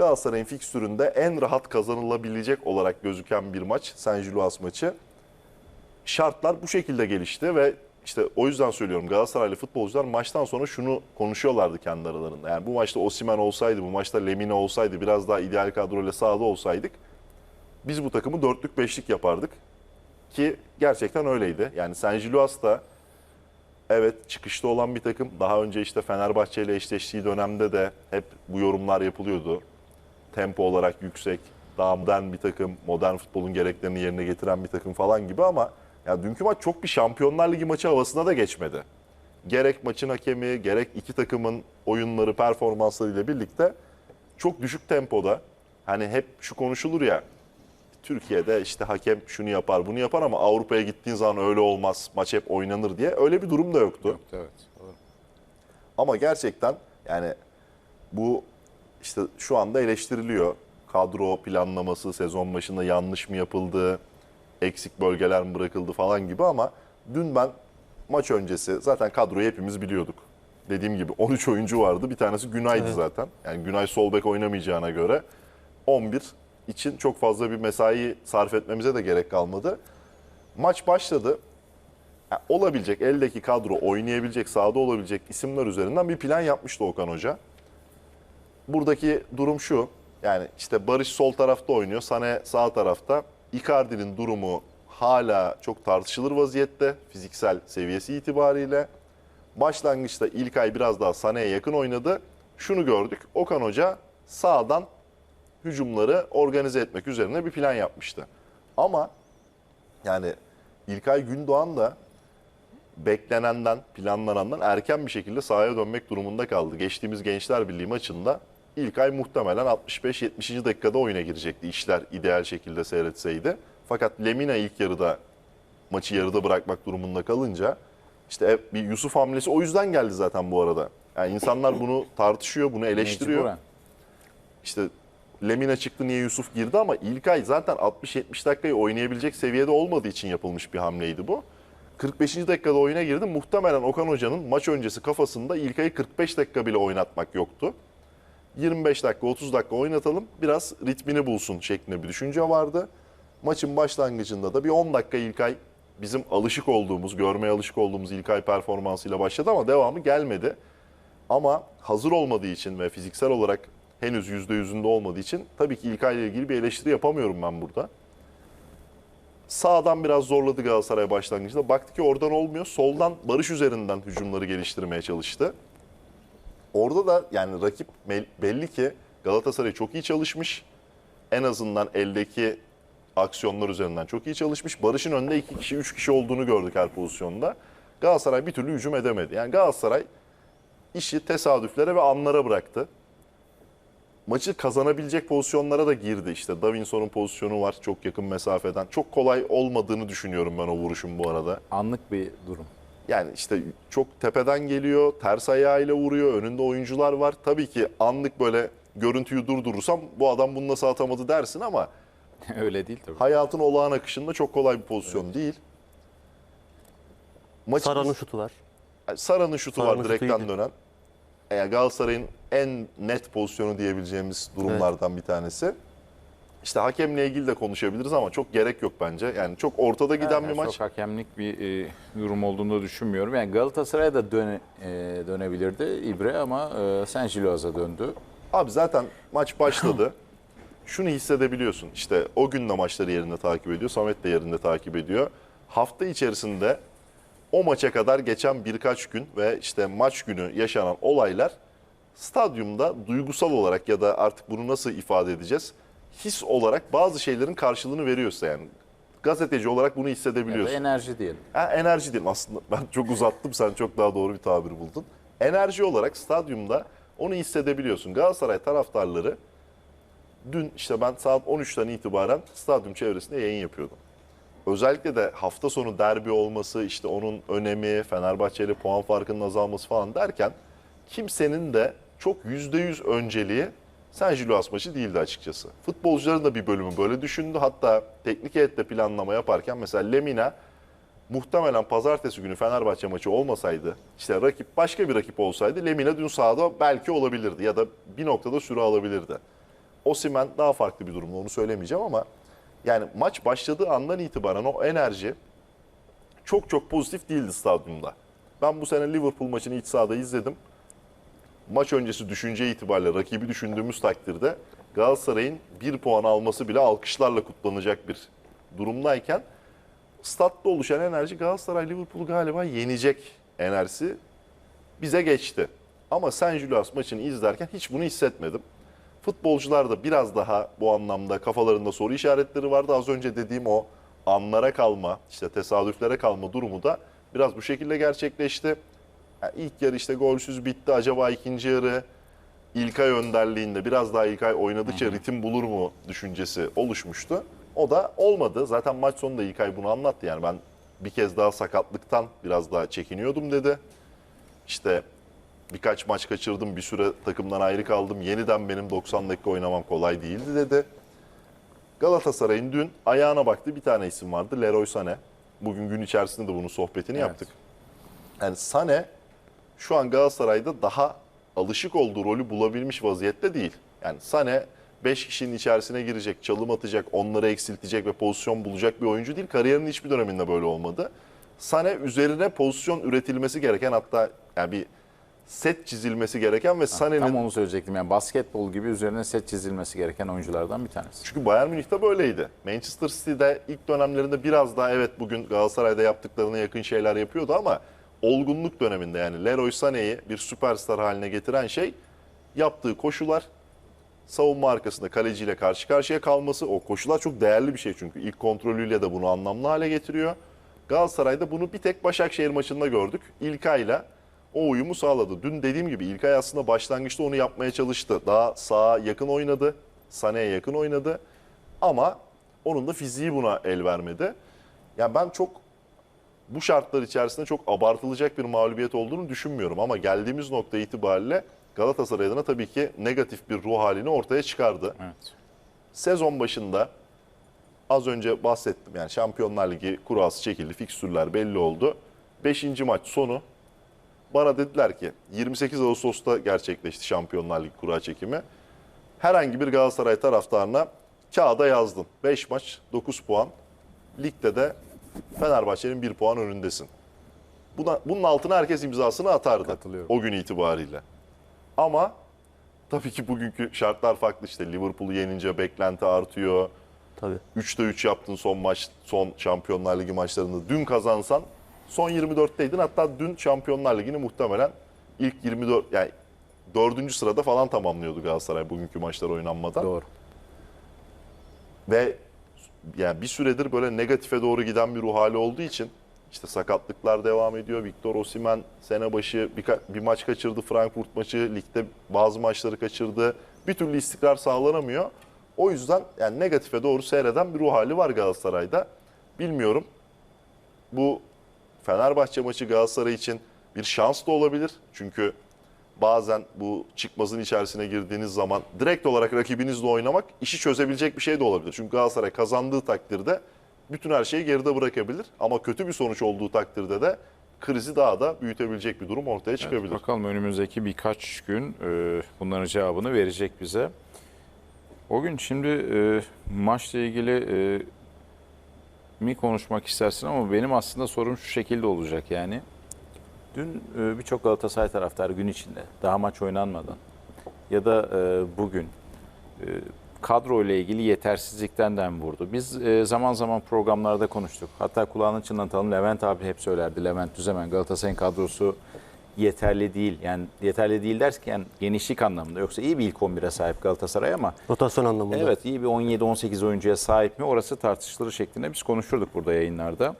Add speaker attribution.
Speaker 1: Galatasaray'ın fikstüründe en rahat kazanılabilecek olarak gözüken bir maç San Gilloas maçı. Şartlar bu şekilde gelişti ve işte o yüzden söylüyorum Galatasaraylı futbolcular maçtan sonra şunu konuşuyorlardı kendi aralarında. Yani bu maçta Osimhen olsaydı, bu maçta Lemina olsaydı, biraz daha ideal kadroyla sahada olsaydık biz bu takımı dörtlük beşlik yapardık. Ki gerçekten öyleydi. Yani San Gilloas da evet çıkışta olan bir takım. Daha önce işte Fenerbahçe ile eşleştiği dönemde de hep bu yorumlar yapılıyordu. Tempo olarak yüksek, daha modern bir takım, modern futbolun gereklerini yerine getiren bir takım falan gibi ama ya dünkü maç çok bir Şampiyonlar Ligi maçı havasına da geçmedi. Gerek maçın hakemi, gerek iki takımın oyunları, performanslarıyla birlikte çok düşük tempoda. Hani hep şu konuşulur ya, Türkiye'de işte hakem şunu yapar, bunu yapar ama Avrupa'ya gittiğin zaman öyle olmaz. Maç hep oynanır diye. Öyle bir durum da yoktu.
Speaker 2: Evet. doğru.
Speaker 1: Ama gerçekten yani bu işte şu anda eleştiriliyor. Kadro planlaması sezon başında yanlış mı yapıldı, eksik bölgeler mi bırakıldı falan gibi ama dün ben maç öncesi zaten kadroyu hepimiz biliyorduk. Dediğim gibi 13 oyuncu vardı. Bir tanesi Günay'dı zaten. Yani Günay sol bek oynamayacağına göre 11 için çok fazla bir mesai sarf etmemize de gerek kalmadı. Maç başladı. Ya, olabilecek, eldeki kadro, oynayabilecek, sahada olabilecek isimler üzerinden bir plan yapmıştı Okan Hoca. Buradaki durum şu. Yani işte Barış sol tarafta oynuyor, Sane sağ tarafta. Icardi'nin durumu hala çok tartışılır vaziyette fiziksel seviyesi itibariyle. Başlangıçta İlkay biraz daha Sane'ye yakın oynadı. Şunu gördük. Okan Hoca sağdan hücumları organize etmek üzerine bir plan yapmıştı. Ama yani İlkay Gündoğan da beklenenden, planlanandan erken bir şekilde sahaya dönmek durumunda kaldı. Geçtiğimiz Gençler Birliği maçında İlkay muhtemelen 65-70. dakikada oyuna girecekti işler ideal şekilde seyretseydi. Fakat Lemina ilk yarıda maçı yarıda bırakmak durumunda kalınca işte bir Yusuf hamlesi o yüzden geldi zaten bu arada. Yani insanlar bunu tartışıyor, bunu eleştiriyor. İşte Lemina çıktı niye Yusuf girdi ama İlkay zaten 60-70 dakikayı oynayabilecek seviyede olmadığı için yapılmış bir hamleydi bu. 45. dakikada oyuna girdi. Muhtemelen Okan Hoca'nın maç öncesi kafasında İlkay'ı 45 dakika bile oynatmak yoktu. 25 dakika 30 dakika oynatalım biraz ritmini bulsun şeklinde bir düşünce vardı. Maçın başlangıcında da bir 10 dakika İlkay bizim alışık olduğumuz, görmeye alışık olduğumuz İlkay performansıyla başladı ama devamı gelmedi. Ama hazır olmadığı için ve fiziksel olarak henüz %100'ünde olmadığı için tabii ki İlkay ile ilgili bir eleştiri yapamıyorum ben burada. Sağdan biraz zorladı Galatasaray başlangıçta. Baktı ki oradan olmuyor. Soldan Barış üzerinden hücumları geliştirmeye çalıştı. Orada da yani rakip belli ki Galatasaray çok iyi çalışmış. En azından eldeki aksiyonlar üzerinden çok iyi çalışmış. Barış'ın önünde iki kişi, üç kişi olduğunu gördük her pozisyonda. Galatasaray bir türlü hücum edemedi. Yani Galatasaray işi tesadüflere ve anlara bıraktı. Maçı kazanabilecek pozisyonlara da girdi. İşte Davinson'un pozisyonu var çok yakın mesafeden. Çok kolay olmadığını düşünüyorum ben o vuruşun bu arada.
Speaker 2: Anlık bir durum.
Speaker 1: Yani işte çok tepeden geliyor, ters ayağıyla vuruyor, önünde oyuncular var. Tabii ki anlık böyle görüntüyü durdurursam bu adam bunu nasıl atamadı dersin ama
Speaker 2: Öyle değil tabii.
Speaker 1: hayatın olağan akışında çok kolay bir pozisyon değil. Maçın
Speaker 3: Saran'ın şutu var.
Speaker 1: Sara'nın şutu
Speaker 3: Sara'nın
Speaker 1: var direkten
Speaker 3: iyiydi.
Speaker 1: dönen. Yani Galatasaray'ın en net pozisyonu diyebileceğimiz durumlardan bir tanesi. İşte hakemle ilgili de konuşabiliriz ama çok gerek yok bence. Yani çok ortada giden
Speaker 2: Yani
Speaker 1: bir maç.
Speaker 2: Çok hakemlik bir e, durum olduğunu düşünmüyorum. Yani Galatasaray'a da döne, e, dönebilirdi İbre ama e, San Gilloas'a döndü.
Speaker 1: Abi zaten maç başladı. Şunu hissedebiliyorsun. İşte o gün de maçları yerinde takip ediyor. Samet de yerinde takip ediyor. Hafta içerisinde o maça kadar geçen birkaç gün ve işte maç günü yaşanan olaylar stadyumda duygusal olarak ya da artık bunu nasıl ifade edeceğiz? His olarak bazı şeylerin karşılığını veriyorsa yani gazeteci olarak bunu
Speaker 2: Ya da
Speaker 1: hissedebiliyorsun.
Speaker 2: enerji diyelim.
Speaker 1: Ha, enerji değil aslında ben çok uzattım sen çok daha doğru bir tabir buldun. Enerji olarak stadyumda onu hissedebiliyorsun. Galatasaray taraftarları dün işte ben saat 13'ten itibaren stadyum çevresinde yayın yapıyordum. Özellikle de hafta sonu derbi olması, işte onun önemi, Fenerbahçe ile puan farkının azalması falan derken kimsenin de çok %100 önceliği San Gilloas maçı değildi açıkçası. Futbolcuların da bir bölümü böyle düşündü. Hatta teknik heyette planlama yaparken mesela Lemina muhtemelen pazartesi günü Fenerbahçe maçı olmasaydı, işte rakip başka bir rakip olsaydı Lemina dün sahada belki olabilirdi ya da bir noktada süre alabilirdi. Osimhen daha farklı bir durumda onu söylemeyeceğim ama yani maç başladığı andan itibaren o enerji çok çok pozitif değildi stadyumda. Ben bu sene Liverpool maçını iç sahada izledim. Maç öncesi düşünce itibariyle rakibi düşündüğümüz takdirde Galatasaray'ın bir puan alması bile alkışlarla kutlanacak bir durumdayken statta oluşan enerji Galatasaray Liverpool'u galiba yenecek enerjisi bize geçti. Ama San Julius maçını izlerken hiç bunu hissetmedim. Futbolcular da biraz daha bu anlamda kafalarında soru işaretleri vardı. Az önce dediğim o anlara kalma, işte tesadüflere kalma durumu da biraz bu şekilde gerçekleşti. Yani ilk yarı işte golsüz bitti. Acaba ikinci yarı İlkay önderliğinde biraz daha İlkay oynadıkça ritim bulur mu düşüncesi oluşmuştu. O da olmadı. Zaten maç sonunda İlkay bunu anlattı. Yani ben bir kez daha sakatlıktan biraz daha çekiniyordum dedi. İşte birkaç maç kaçırdım, bir süre takımdan ayrı kaldım. Yeniden benim 90 dakika oynamam kolay değildi dedi. Galatasaray'ın dün ayağına baktı bir tane isim vardı. Leroy Sané. Bugün gün içerisinde de bunun sohbetini
Speaker 2: Evet.
Speaker 1: yaptık. Yani Sané şu an Galatasaray'da daha alışık olduğu rolü bulabilmiş vaziyette değil. Yani Sané 5 kişinin içerisine girecek, çalım atacak, onları eksiltecek ve pozisyon bulacak bir oyuncu değil. Kariyerinin hiçbir döneminde böyle olmadı. Sané üzerine pozisyon üretilmesi gereken hatta yani bir set çizilmesi gereken ve
Speaker 2: Tam
Speaker 1: Sané'nin
Speaker 2: onu söyleyecektim. Yani basketbol gibi üzerine set çizilmesi gereken oyunculardan bir tanesi.
Speaker 1: Çünkü Bayern Münih'te böyleydi. Manchester City'de ilk dönemlerinde biraz daha evet bugün Galatasaray'da yaptıklarına yakın şeyler yapıyordu ama olgunluk döneminde yani Leroy Sané'yi bir süperstar haline getiren şey yaptığı koşular, savunma arkasında kaleciyle karşı karşıya kalması. O koşular çok değerli bir şey çünkü ilk kontrolüyle de bunu anlamlı hale getiriyor. Galatasaray'da bunu bir tek Başakşehir maçında gördük. İlkay'la o uyumu sağladı. Dün dediğim gibi İlkay aslında başlangıçta onu yapmaya çalıştı. Daha sağa yakın oynadı. Sané'ye yakın oynadı. Ama onun da fiziği buna el vermedi. Yani ben çok bu şartlar içerisinde çok abartılacak bir mağlubiyet olduğunu düşünmüyorum. Ama geldiğimiz nokta itibariyle Galatasaray adına tabii ki negatif bir ruh halini ortaya çıkardı.
Speaker 2: Evet.
Speaker 1: Sezon başında az önce bahsettim yani Şampiyonlar Ligi kurası çekildi, fikstürler belli oldu. 5. maç sonu bana dediler ki 28 Ağustos'ta gerçekleşti Şampiyonlar Ligi kura çekimi. Herhangi bir Galatasaray taraftarına kağıda yazdın. 5 maç 9 puan. Ligde de Fenerbahçe'nin 1 puan önündesin. Buna, bunun altına herkes imzasını atardı o gün itibariyle. Ama tabii ki bugünkü şartlar farklı işte Liverpool'u yenince beklenti artıyor.
Speaker 3: Tabii.
Speaker 1: 3'te 3 yaptın son maç, son Şampiyonlar Ligi maçlarında. Dün kazansan son 24'teydin. Hatta dün Şampiyonlar Ligi'ni muhtemelen ilk 24 yani 4. sırada falan tamamlıyordu Galatasaray bugünkü maçlar oynanmadan.
Speaker 2: Doğru.
Speaker 1: Ve yani bir süredir böyle negatife doğru giden bir ruh hali olduğu için işte sakatlıklar devam ediyor. Victor Osimhen sene başı bir, bir maç kaçırdı Frankfurt maçı. Ligde bazı maçları kaçırdı. Bir türlü istikrar sağlanamıyor. O yüzden yani negatife doğru seyreden bir ruh hali var Galatasaray'da. Bilmiyorum. Bu Fenerbahçe maçı Galatasaray için bir şans da olabilir. Çünkü bazen bu çıkmazın içerisine girdiğiniz zaman direkt olarak rakibinizle oynamak işi çözebilecek bir şey de olabilir. Çünkü Galatasaray kazandığı takdirde bütün her şeyi geride bırakabilir. Ama kötü bir sonuç olduğu takdirde de krizi daha da büyütebilecek bir durum ortaya çıkabilir.
Speaker 2: Bakalım önümüzdeki birkaç gün e, bunların cevabını verecek bize. O gün şimdi e, maçla ilgili e, mi konuşmak istersin ama benim aslında sorum şu şekilde olacak yani. Dün e, birçok Galatasaray taraftarı gün içinde daha maç oynanmadan ya da e, bugün e, kadro ile ilgili yetersizlikten dem vurdu. Biz zaman zaman programlarda konuştuk. Hatta kulağını çınlatalım. Levent abi hep söylerdi. Levent Düzemen Galatasaray'ın kadrosu yeterli değil. Yani yeterli değil derken genişlik anlamında. Yoksa iyi bir ilk 11'e sahip Galatasaray ama
Speaker 3: Rotasyon anlamında.
Speaker 2: Evet iyi bir 17-18 oyuncuya sahip mi orası tartışılır şeklinde biz konuşurduk burada yayınlarda.